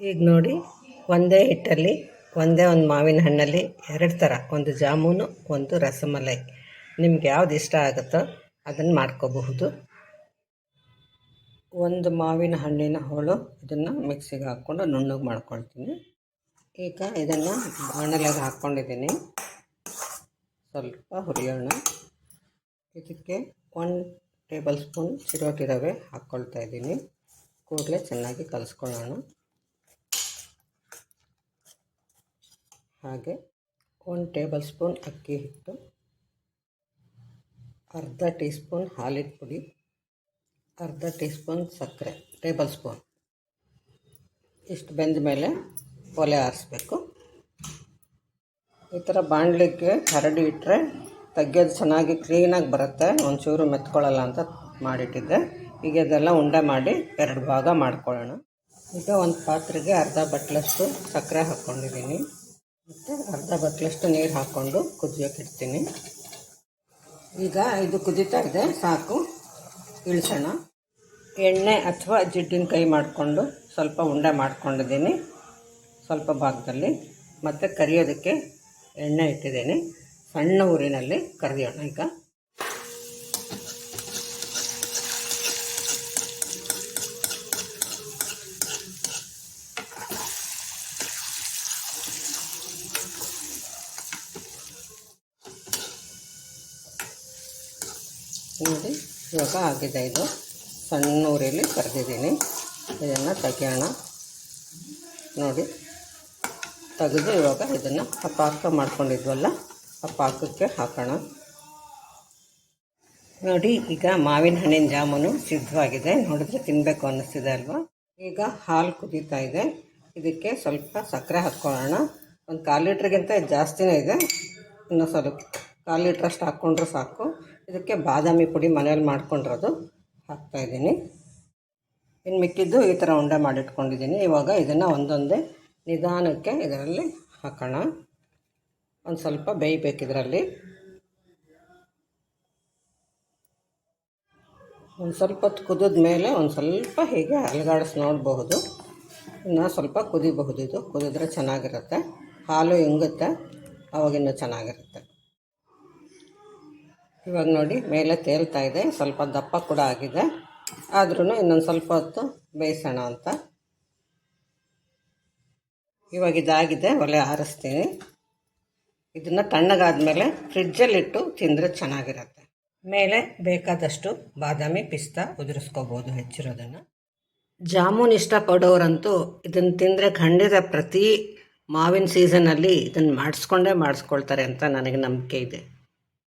ಈಗ ನೋಡಿ, ಒಂದೇ ಹಿಟ್ಟಲ್ಲಿ, ಒಂದೇ ಒಂದು ಮಾವಿನ ಹಣ್ಣಲ್ಲಿ ಎರಡು ಥರ ಒಂದು ಜಾಮೂನು, ಒಂದು ರಸಮಲೈ. ನಿಮ್ಗೆ ಯಾವ್ದು ಇಷ್ಟ ಆಗುತ್ತೋ ಅದನ್ನು ಮಾಡ್ಕೋಬಹುದು. ಒಂದು ಮಾವಿನ ಹಣ್ಣಿನ ಹೋಳು ಇದನ್ನು ಮಿಕ್ಸಿಗೆ ಹಾಕ್ಕೊಂಡು ನುಣ್ಣಗೆ ಮಾಡ್ಕೊಳ್ತೀನಿ. ಈಗ ಇದನ್ನು ಬಾಣಲೆಗೆ ಹಾಕ್ಕೊಂಡಿದ್ದೀನಿ ಸ್ವಲ್ಪ ಹುರಿಯೋಣ. ಇದಕ್ಕೆ ಒನ್ ಟೇಬಲ್ ಸ್ಪೂನ್ ಚಿರೋಟಿ ರವೆ ಹಾಕ್ಕೊಳ್ತಾ ಇದ್ದೀನಿ. ಕೂಡಲೇ ಚೆನ್ನಾಗಿ ಕಲಿಸ್ಕೊಳ್ಳೋಣ. ಹಾಗೆ ಒಂದು ಟೇಬಲ್ ಸ್ಪೂನ್ ಅಕ್ಕಿ ಹಿಟ್ಟು, ಅರ್ಧ ಟೀ ಸ್ಪೂನ್ ಹಾಲಿನ ಪುಡಿ, ಅರ್ಧ ಟೀ ಸ್ಪೂನ್ ಸಕ್ಕರೆ, ಟೇಬಲ್ ಸ್ಪೂನ್. ಇಷ್ಟು ಬೆಂದ ಮೇಲೆ ಒಲೆ ಆರಿಸ್ಬೇಕು. ಈ ಥರ ಬಾಣಲಿಗೆ ಹರಡಿ ಇಟ್ಟರೆ ತೆಗ್ಯೋದು ಚೆನ್ನಾಗಿ ಕ್ಲೀನಾಗಿ ಬರುತ್ತೆ. ಒಂಚೂರು ಮೆತ್ಕೊಳ್ಳಲ್ಲ ಅಂತ ಮಾಡಿಟ್ಟಿದ್ದೆ. ಈಗ ಇದೆಲ್ಲ ಉಂಡೆ ಮಾಡಿ ಎರಡು ಭಾಗ ಮಾಡ್ಕೊಳ್ಳೋಣ. ಈಗ ಒಂದು ಪಾತ್ರೆಗೆ ಅರ್ಧ ಬಟ್ಲಷ್ಟು ಸಕ್ಕರೆ ಹಾಕ್ಕೊಂಡಿದ್ದೀನಿ. ಮತ್ತು ಅರ್ಧ ಬಟ್ಲಷ್ಟು ನೀರು ಹಾಕ್ಕೊಂಡು ಕುದಿಯೋಕೆ ಇಡ್ತೀನಿ. ಈಗ ಇದು ಕುದಿತಾ ಇದೆ, ಸಾಕು. ಇಳಿಸೋಣ. ಎಣ್ಣೆ ಅಥವಾ ಜಿಡ್ಡಿನ ಕೈ ಮಾಡಿಕೊಂಡು ಸ್ವಲ್ಪ ಉಂಡೆ ಮಾಡ್ಕೊಂಡಿದ್ದೀನಿ, ಸ್ವಲ್ಪ ಭಾಗದಲ್ಲಿ. ಮತ್ತು ಕರಿಯೋದಕ್ಕೆ ಎಣ್ಣೆ ಇಟ್ಟಿದ್ದೀನಿ. ಸಣ್ಣ ಊರಿನಲ್ಲಿ ಕರಿಯೋಣ ಈಗ. ನೋಡಿ, ಇವಾಗ ಆಗಿದೆ ಇದು. ಸಣ್ಣ ಊರಿಲಿ ಕರೆದಿದ್ದೀನಿ. ಇದನ್ನು ತೆಗೆಯೋಣ. ನೋಡಿ, ತೆಗೆದು ಇವಾಗ ಇದನ್ನು ಆ ಪಾಕ ಮಾಡ್ಕೊಂಡಿದ್ವಲ್ಲ, ಆ ಪಾಕಕ್ಕೆ ಹಾಕೋಣ. ನೋಡಿ, ಈಗ ಮಾವಿನ ಹಣ್ಣಿನ ಜಾಮೂನು ಸಿದ್ಧವಾಗಿದೆ. ನೋಡಿದ್ರೆ ತಿನ್ನಬೇಕು ಅನ್ನಿಸ್ತಿದೆ ಅಲ್ವಾ? ಈಗ ಹಾಲು ಕುದೀತಾ ಇದೆ. ಇದಕ್ಕೆ ಸ್ವಲ್ಪ ಸಕ್ಕರೆ ಹಾಕ್ಕೊಳ್ಳೋಣ ಒಂದು ಕಾಲು ಲೀಟ್ರಿಗಿಂತ ಜಾಸ್ತಿನೇ ಇದೆ. ಇನ್ನೂ ಸ್ವಲ್ಪ ಕಾಲು ಲೀಟ್ರಷ್ಟು ಹಾಕ್ಕೊಂಡ್ರೆ ಸಾಕು. ಇದಕ್ಕೆ ಬಾದಾಮಿ ಪುಡಿ ಮನೇಲಿ ಮಾಡ್ಕೊಂಡಿರೋದು ಹಾಕ್ತಾಯಿದ್ದೀನಿ ಇನ್ನು ಮಿಕ್ಕಿದ್ದು ಈ ಥರ ಉಂಡೆ ಮಾಡಿಟ್ಕೊಂಡಿದ್ದೀನಿ. ಇವಾಗ ಇದನ್ನು ಒಂದೊಂದೇ ನಿಧಾನಕ್ಕೆ ಇದರಲ್ಲಿ ಹಾಕೋಣ. ಒಂದು ಸ್ವಲ್ಪ ಬೇಯಬೇಕು ಇದರಲ್ಲಿ. ಒಂದು ಸ್ವಲ್ಪ ಹೊತ್ತು ಕುದಿದ ಮೇಲೆ ಒಂದು ಸ್ವಲ್ಪ ಹೀಗೆ ಅಲಗಾಡಿಸಿ ನೋಡಬಹುದು. ಇನ್ನು ಸ್ವಲ್ಪ ಕುದಿಬಹುದು ಇದು. ಕುದಿದ್ರೆ ಚೆನ್ನಾಗಿರುತ್ತೆ. ಹಾಲು ಇಂಗುತ್ತೆ. ಅವಾಗಿನ್ನೂ ಚೆನ್ನಾಗಿರುತ್ತೆ. ಇವಾಗ ನೋಡಿ, ಮೇಲೆ ತೇಲ್ತಾ ಇದೆ. ಸ್ವಲ್ಪ ದಪ್ಪ ಕೂಡ ಆಗಿದೆ. ಆದ್ರೂ ಇನ್ನೊಂದು ಸ್ವಲ್ಪ ಹೊತ್ತು ಬೇಯಿಸೋಣ ಅಂತ. ಇವಾಗ ಇದಾಗಿದೆ, ಒಲೆ ಆರಿಸ್ತೀನಿ. ಇದನ್ನು ತಣ್ಣಗಾದ್ಮೇಲೆ ಫ್ರಿಜ್ಜಲ್ಲಿಟ್ಟು ತಿಂದರೆ ಚೆನ್ನಾಗಿರುತ್ತೆ. ಮೇಲೆ ಬೇಕಾದಷ್ಟು ಬಾದಾಮಿ ಪಿಸ್ತಾ ಉದುರಿಸ್ಕೋಬೋದು ಹೆಚ್ಚಿರೋದನ್ನು. ಜಾಮೂನ್ ಇಷ್ಟಪಡೋರಂತೂ ಇದನ್ನು ತಿಂದರೆ ಖಂಡಿತ ಪ್ರತಿ ಮಾವಿನ ಸೀಸನಲ್ಲಿ ಇದನ್ನು ಮಾಡಿಸ್ಕೊಂಡೇ ಮಾಡಿಸ್ಕೊಳ್ತಾರೆ ಅಂತ ನನಗೆ ನಂಬಿಕೆ ಇದೆ.